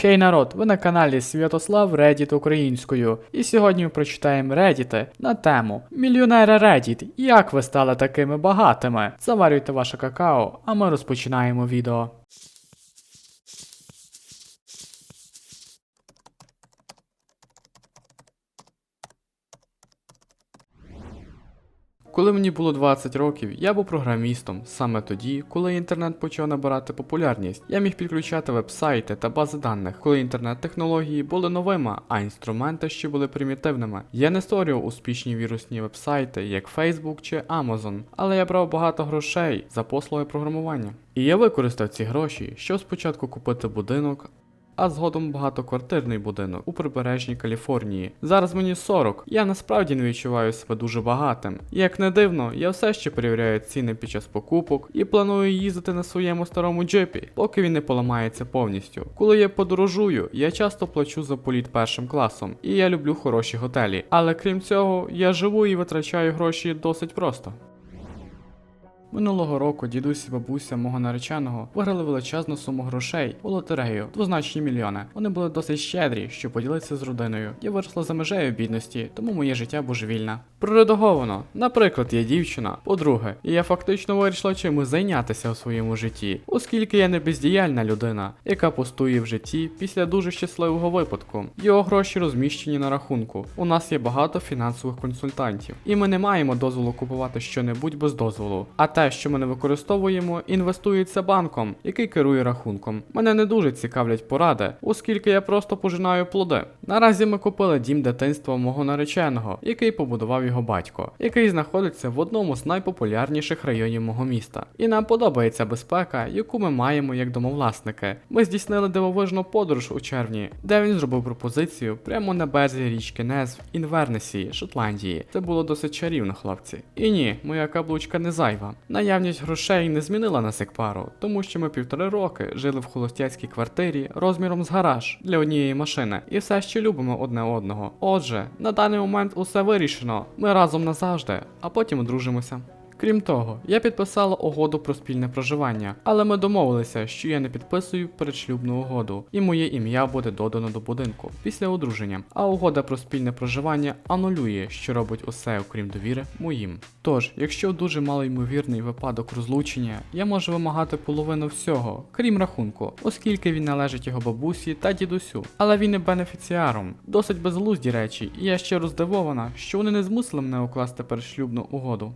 Хей народ, ви на каналі Святослав Reddit українською. І сьогодні ми прочитаємо Reddit на тему Мільйонери Reddit. Як ви стали такими багатими? Заварюйте ваше какао, а ми розпочинаємо відео. Коли мені було 20 років, я був програмістом. Саме тоді, коли інтернет почав набирати популярність, я міг підключати веб-сайти та бази даних, коли інтернет-технології були новими, а інструменти ще були примітивними. Я не створював успішні вірусні веб-сайти, як Facebook чи Amazon, але я брав багато грошей за послуги програмування. І я використав ці гроші, щоб спочатку купити будинок, а згодом багатоквартирний будинок у прибережній Каліфорнії. Зараз мені 40. Я насправді не відчуваю себе дуже багатим. Як не дивно, я все ще перевіряю ціни під час покупок і планую їздити на своєму старому джипі, поки він не поламається повністю. Коли я подорожую, я часто плачу за політ першим класом, і я люблю хороші готелі. Але крім цього, я живу і витрачаю гроші досить просто. Минулого року дідусь і бабуся мого нареченого виграли величезну суму грошей у лотерею, двозначні мільйони. Вони були досить щедрі, щоб поділитися з родиною. Я виросла за межею бідності, тому моє життя божевільне. Проредаговано, наприклад, я дівчина, по-друге, і я фактично вирішила чимось зайнятися у своєму житті, оскільки я не бездіяльна людина, яка пустує в житті після дуже щасливого випадку. Його гроші розміщені на рахунку. У нас є багато фінансових консультантів, і ми не маємо дозволу купувати щонебудь без дозволу. А те, що ми не використовуємо, інвестується банком, який керує рахунком. Мене не дуже цікавлять поради, оскільки я просто пожинаю плоди. Наразі ми купили дім дитинства мого нареченого, який побудував його батько, який знаходиться в одному з найпопулярніших районів мого міста. І нам подобається безпека, яку ми маємо як домовласники. Ми здійснили дивовижну подорож у червні, де він зробив пропозицію прямо на березі річки Нез в Інвернесі, Шотландії. Це було досить чарівно, хлопці. І ні, моя каблучка не зайва. Наявність грошей не змінила нас як пару, тому що ми півтори роки жили в холостяцькій квартирі розміром з гараж для однієї машини і все ще любимо одне одного. Отже, на даний момент усе вирішено. Ми разом назавжди, а потім одружимося. Крім того, я підписала угоду про спільне проживання, але ми домовилися, що я не підписую передшлюбну угоду, і моє ім'я буде додано до будинку після одруження. А угода про спільне проживання анулює, що робить усе, окрім довіри, моїм. Тож, якщо дуже малоймовірний випадок розлучення, я можу вимагати половину всього, крім рахунку, оскільки він належить його бабусі та дідусю. Але він не бенефіціаром. Досить безглузді речі, і я щиро здивована, що вони не змусили мене укласти передшлюбну угоду.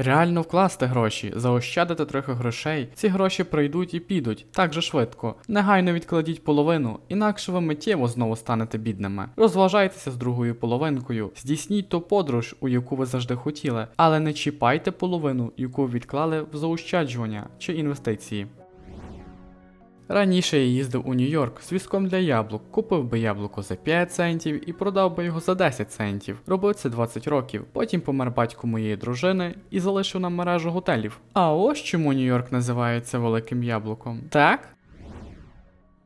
Реально вкласти гроші, заощадити трохи грошей, ці гроші прийдуть і підуть так же швидко. Негайно відкладіть половину, інакше ви миттєво знову станете бідними. Розважайтеся з другою половинкою, здійсніть ту подорож, у яку ви завжди хотіли, але не чіпайте половину, яку відклали в заощаджування чи інвестиції. Раніше я їздив у Нью-Йорк з візком для яблук, купив би яблуко за 5 центів і продав би його за 10 центів. Робив це 20 років. Потім помер батько моєї дружини і залишив нам мережу готелів. А ось чому Нью-Йорк називається великим яблуком. Так?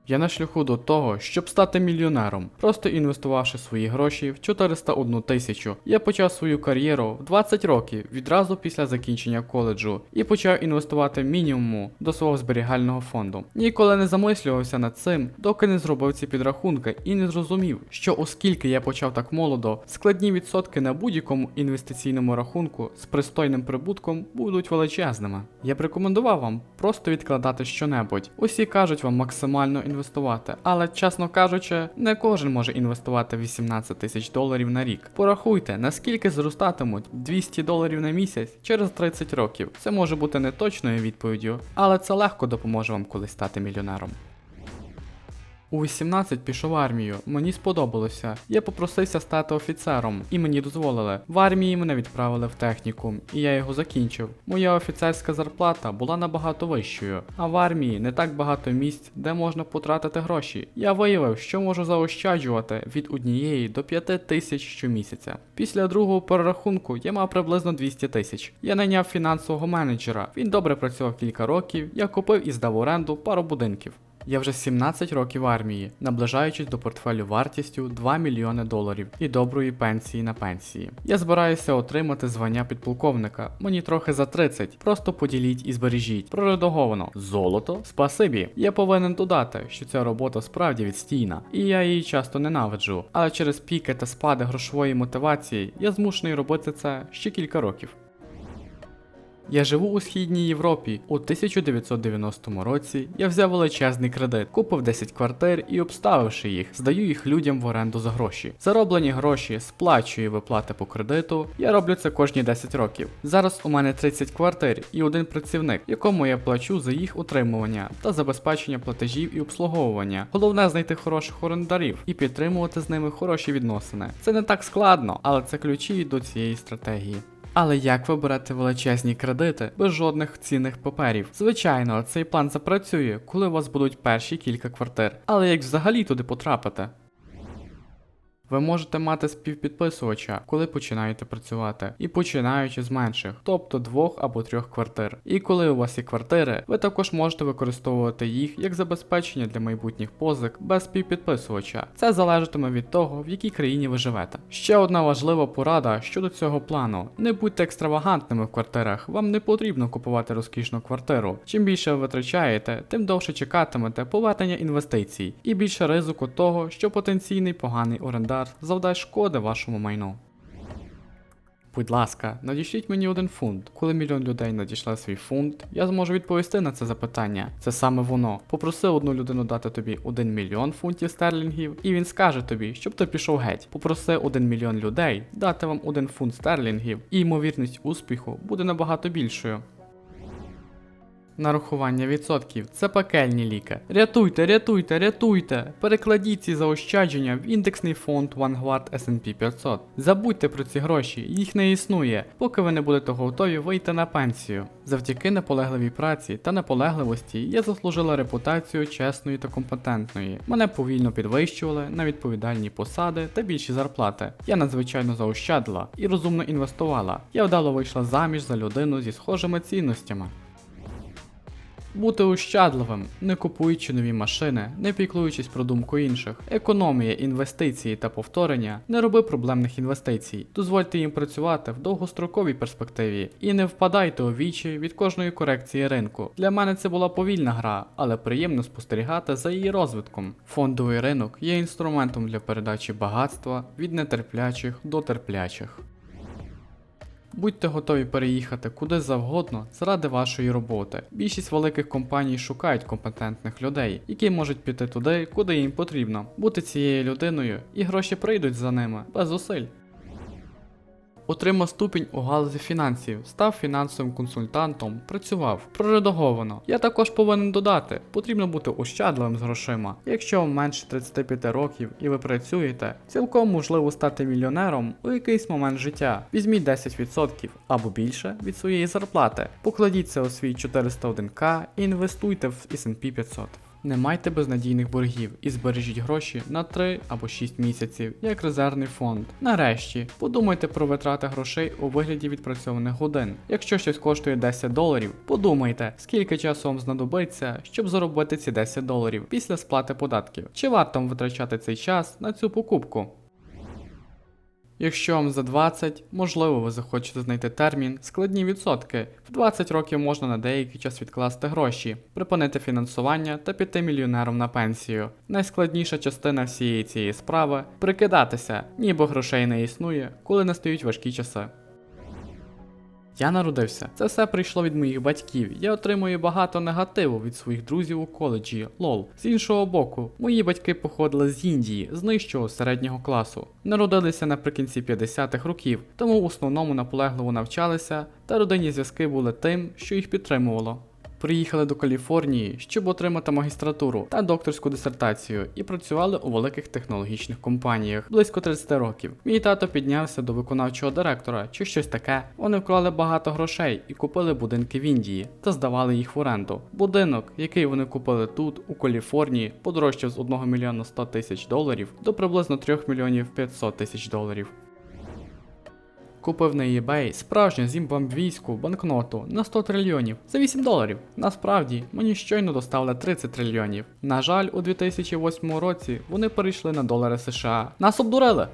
Я на шляху до того, щоб стати мільйонером, просто інвестувавши свої гроші в 401 тисячу. Я почав свою кар'єру в 20 років відразу після закінчення коледжу і почав інвестувати мінімуму до свого зберігального фонду. Ніколи не замислювався над цим, доки не зробив ці підрахунки і не зрозумів, що оскільки я почав так молодо, складні відсотки на будь-якому інвестиційному рахунку з пристойним прибутком будуть величезними. Я б рекомендував вам просто відкладати щонебудь. Усі кажуть вам максимально інвестувати, але чесно кажучи, не кожен може інвестувати 18 тисяч доларів на рік. Порахуйте, наскільки зростатимуть 200 доларів на місяць через 30 років. Це може бути не точною відповіддю, але це легко допоможе вам колись стати мільйонером. У 18 пішов в армію. Мені сподобалося. Я попросився стати офіцером, і мені дозволили. В армії мене відправили в технікум, і я його закінчив. Моя офіцерська зарплата була набагато вищою, а в армії не так багато місць, де можна потратити гроші. Я виявив, що можу заощаджувати від однієї до 5 тисяч щомісяця. Після другого перерахунку я мав приблизно 200 тисяч. Я найняв фінансового менеджера. Він добре працював кілька років. Я купив і здав оренду пару будинків. Я вже 17 років в армії, наближаючись до портфелю вартістю 2 мільйони доларів і доброї пенсії на пенсії. Я збираюся отримати звання підполковника. Мені трохи за 30. Просто поділіть і збережіть. Проредаговано. Золото? Спасибі. Я повинен додати, що ця робота справді відстійна, і я її часто ненавиджу. Але через піки та спади грошової мотивації я змушений робити це ще кілька років. Я живу у східній Європі. У 1990 році я взяв величезний кредит, купив 10 квартир і обставивши їх, здаю їх людям в оренду за гроші. Зароблені гроші сплачую виплати по кредиту. Я роблю це кожні 10 років. Зараз у мене 30 квартир і один працівник, якому я плачу за їх утримування та забезпечення платежів і обслуговування. Головне знайти хороших орендарів і підтримувати з ними хороші відносини. Це не так складно, але це ключі до цієї стратегії. Але як ви берете величезні кредити без жодних цінних паперів? Звичайно, цей план запрацює, коли у вас будуть перші кілька квартир. Але як взагалі туди потрапити? Ви можете мати співпідписувача, коли починаєте працювати, і починаючи з менших, тобто двох або трьох квартир. І коли у вас є квартири, ви також можете використовувати їх як забезпечення для майбутніх позик без співпідписувача. Це залежатиме від того, в якій країні ви живете. Ще одна важлива порада щодо цього плану: не будьте екстравагантними в квартирах, вам не потрібно купувати розкішну квартиру. Чим більше ви витрачаєте, тим довше чекатимете повернення інвестицій і більше ризику того, що потенційний поганий орендар завдасть шкоди вашому майну. Будь ласка, надішліть мені один фунт. Коли мільйон людей надійшла свій фунт, я зможу відповісти на це запитання. Це саме воно. Попроси одну людину дати тобі 1 мільйон фунтів стерлінгів, і він скаже тобі, щоб ти пішов геть. Попроси 1 мільйон людей дати вам 1 фунт стерлінгів, і ймовірність успіху буде набагато більшою. Нарахування відсотків це пекельні ліки. Рятуйте, рятуйте, рятуйте! Перекладіть ці заощадження в індексний фонд Vanguard S&P 500. Забудьте про ці гроші, їх не існує, поки ви не будете готові вийти на пенсію. Завдяки наполегливій праці та наполегливості я заслужила репутацію чесної та компетентної. Мене повільно підвищували на відповідальні посади та більші зарплати. Я надзвичайно заощадила і розумно інвестувала. Я вдало вийшла заміж за людину зі схожими цінностями. Бути ощадливим, не купуючи нові машини, не піклуючись про думку інших, економія, інвестиції та повторення, не роби проблемних інвестицій, дозвольте їм працювати в довгостроковій перспективі і не впадайте у вічі від кожної корекції ринку. Для мене це була повільна гра, але приємно спостерігати за її розвитком. Фондовий ринок є інструментом для передачі багатства від нетерплячих до терплячих. Будьте готові переїхати куди завгодно заради вашої роботи. Більшість великих компаній шукають компетентних людей, які можуть піти туди, куди їм потрібно, бути цією людиною, і гроші прийдуть за ними без зусиль. Отримав ступінь у галузі фінансів, став фінансовим консультантом, працював проредаговано. Я також повинен додати, потрібно бути ощадливим з грошима. Якщо вам менше 35 років і ви працюєте, цілком можливо стати мільйонером у якийсь момент життя. Візьміть 10% або більше від своєї зарплати, покладіть це у свій 401к і інвестуйте в S&P 500. Не майте безнадійних боргів і збережіть гроші на 3 або 6 місяців як резервний фонд. Нарешті, подумайте про витрати грошей у вигляді відпрацьованих годин. Якщо щось коштує 10 доларів, подумайте, скільки часу вам знадобиться, щоб заробити ці 10 доларів після сплати податків. Чи варто вам витрачати цей час на цю покупку? Якщо вам за 20, можливо, ви захочете знайти термін складні відсотки. В 20 років можна на деякий час відкласти гроші, припинити фінансування та піти мільйонером на пенсію. Найскладніша частина всієї цієї справи прикидатися, ніби грошей не існує, коли настають важкі часи. Я народився. Це все прийшло від моїх батьків. Я отримую багато негативу від своїх друзів у коледжі, лол. З іншого боку, мої батьки походили з Індії, з нижчого середнього класу. Народилися наприкінці 50-х років, тому в основному наполегливо навчалися, та родинні зв'язки були тим, що їх підтримувало. Приїхали до Каліфорнії, щоб отримати магістратуру та докторську дисертацію, і працювали у великих технологічних компаніях близько 30 років. Мій тато піднявся до виконавчого директора чи щось таке. Вони вклали багато грошей і купили будинки в Індії та здавали їх в оренду. Будинок, який вони купили тут, у Каліфорнії, подорожчав з 1 мільйона 100 тисяч доларів до приблизно 3 мільйонів 500 тисяч доларів. Купив на eBay справжню зімбабвійську банкноту на 100 трильйонів за 8 доларів. Насправді, мені щойно доставили 30 трильйонів. На жаль, у 2008 році вони перейшли на долари США. Нас обдурили.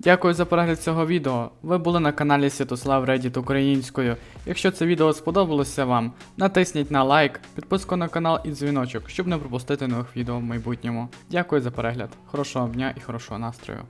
Дякую за перегляд цього відео. Ви були на каналі Святослав Reddit українською. Якщо це відео сподобалося вам, натисніть на лайк, підписку на канал і дзвіночок, щоб не пропустити нових відео в майбутньому. Дякую за перегляд. Хорошого дня і хорошого настрою.